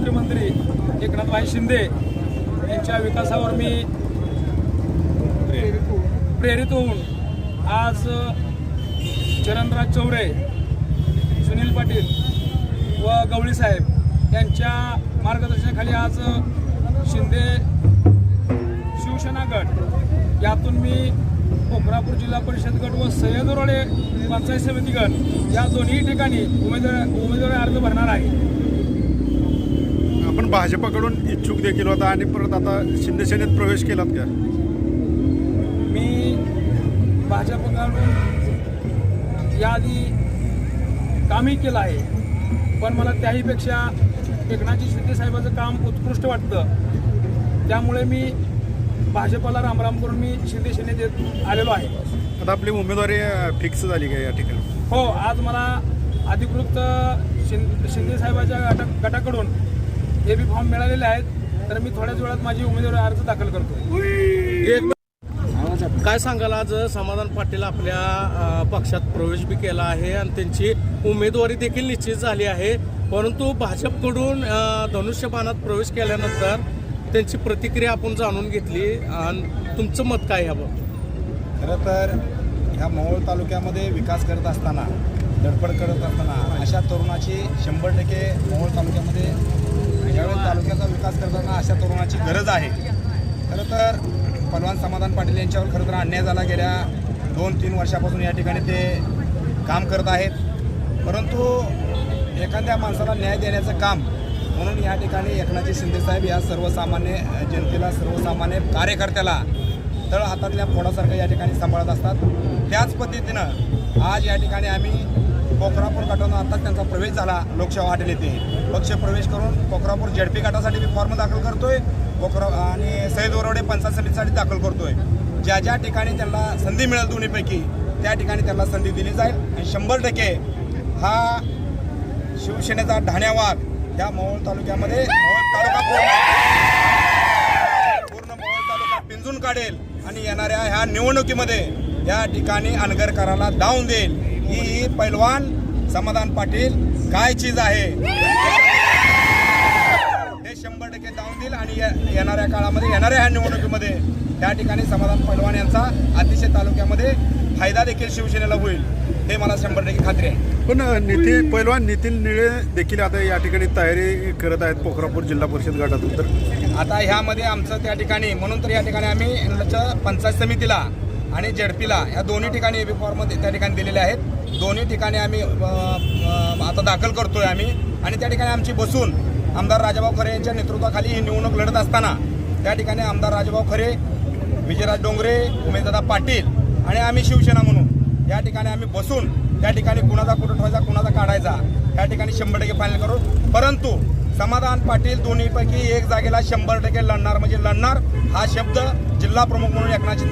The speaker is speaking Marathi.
मुख्यमंत्री एकनाथभाई शिंदे यांच्या विकासावर मी प्रेरित होऊन आज चरणराज चौरे सुनील पाटील व गवळी साहेब यांच्या मार्गदर्शनाखाली आज शिंदे शिवसेना गट यातून मी कोकरापूर जिल्हा परिषद गट व सह्याद्रोळे पंचायत समिती गट या दोन्ही ठिकाणी उमेदवार उमेदवारी अर्ज भरणार आहे. भाजपाकडून इच्छुक देखील होता आणि परत आता शिंदे सेनेत प्रवेश केलात का? मी भाजपकडून याआधी कामही केलं आहे. पण मला त्याहीपेक्षा एकनाथजी शिंदे साहेबाचं काम उत्कृष्ट वाटतं. त्यामुळे मी भाजपाला रामराम करून मी शिंदे सेनेत येत आलेलो आहे. आता आपली उमेदवारी फिक्स झाली का या ठिकाणी? हो आज मला अधिकृत शिंदे शिंदे साहेबाच्या गटा गटाकडून ए बी फॉर्म मिळालेले आहेत तर मी थोड्याच वेळात माझी उमेदवारी अर्ज दाखल करतो. काय सांगाल आज समाधान पाटील आपल्या पक्षात प्रवेश बी केला आहे आणि त्यांची उमेदवारी देखील निश्चित झाली आहे. परंतु भाजपकडून धनुष्यबाणात प्रवेश केल्यानंतर त्यांची प्रतिक्रिया आपण जाणून घेतली. आणि तुमचं मत काय ह्याबाबत खरं तर ह्या मोहोळ तालुक्यामध्ये विकास करत असताना धडपड करत असताना अशा तरुणाची शंभर टक्के मोहोळ तालुक्यामध्ये ज्यावेळेस तालुक्याचा विकास करताना अशा तरुणाची गरज आहे. खरं तर पलवान समाधान पाटील यांच्यावर खरं तर अन्याय झाला. गेल्या दोन तीन वर्षापासून या ठिकाणी ते काम करत आहेत. परंतु एखाद्या माणसाला न्याय देण्याचं काम म्हणून या ठिकाणी एकनाथजी शिंदेसाहेब या सर्वसामान्य जनतेला सर्वसामान्य कार्यकर्त्याला तळ हातातल्या फोडासारखं या ठिकाणी सांभाळत असतात. त्याच पद्धतीनं आज या ठिकाणी आम्ही कोकरापूर गटातून आता त्यांचा प्रवेश झाला. लोकसेवा वाटेल येथे. पक्ष प्रवेश करून कोकरापूर झेडपी गटासाठी मी फॉर्म दाखल करतोय. कोकरा आणि सैद वरवडे पंचायत समितीसाठी दाखल करतोय. ज्या ज्या ठिकाणी त्यांना संधी मिळेल दोन्हीपैकी त्या ठिकाणी त्यांना संधी दिली जाईल. आणि शंभर टक्के हा शिवसेनेचा ढाण्यावाग या मोहोळ तालुक्यामध्ये तालुका पूर्ण मोहोळ तालुका पिंजून काढेल. आणि येणाऱ्या ह्या निवडणुकीमध्ये या ठिकाणी अनगरकराला दावून देईल. ही पैलवान समाधान पाटील काय चीज आहे? हे शंभर टक्के दावून देईल आणि ये- येणाऱ्या काळामध्ये येणाऱ्या ह्या निवडणुकीमध्ये त्या ठिकाणी समाधान पैलवान यांचा अतिशय तालुक्यामध्ये फायदा देखील शिवसेनेला होईल. हे मला शंभर टक्के खात्री आहे. पण नितीन पैलवान नितीन निळे देखील आता या ठिकाणी तयारी करत आहेत पोखरापूर जिल्हा परिषद गटातून. तर आता ह्यामध्ये आमचं त्या ठिकाणी म्हणून तर या ठिकाणी आम्ही च्या पंचायत समितीला आणि जेडपीला या दोन्ही ठिकाणी एबी फॉर्ममध्ये त्या ठिकाणी दिलेले आहेत. दोन्ही ठिकाणी आम्ही आता दाखल करतोय आम्ही. आणि त्या ठिकाणी आमची बसून आमदार राजाभाऊ खरे यांच्या नेतृत्वाखाली ही निवडणूक लढत असताना त्या ठिकाणी आमदार राजाभाऊ खरे विजयराज डोंगरे उमेशदादा पाटील आणि आम्ही शिवसेना म्हणून या ठिकाणी आम्ही बसून त्या ठिकाणी कुणाचा कुठं ठेवायचा कुणाचा काढायचा या ठिकाणी शंभर टक्के फायनल करू. परंतु समाधान पाटील दोन्हीपैकी एक जागेला शंभर टक्के लढणार म्हणजे लढणार हा शब्द जिल्हा प्रमुख म्हणून एकनाथ शिंदे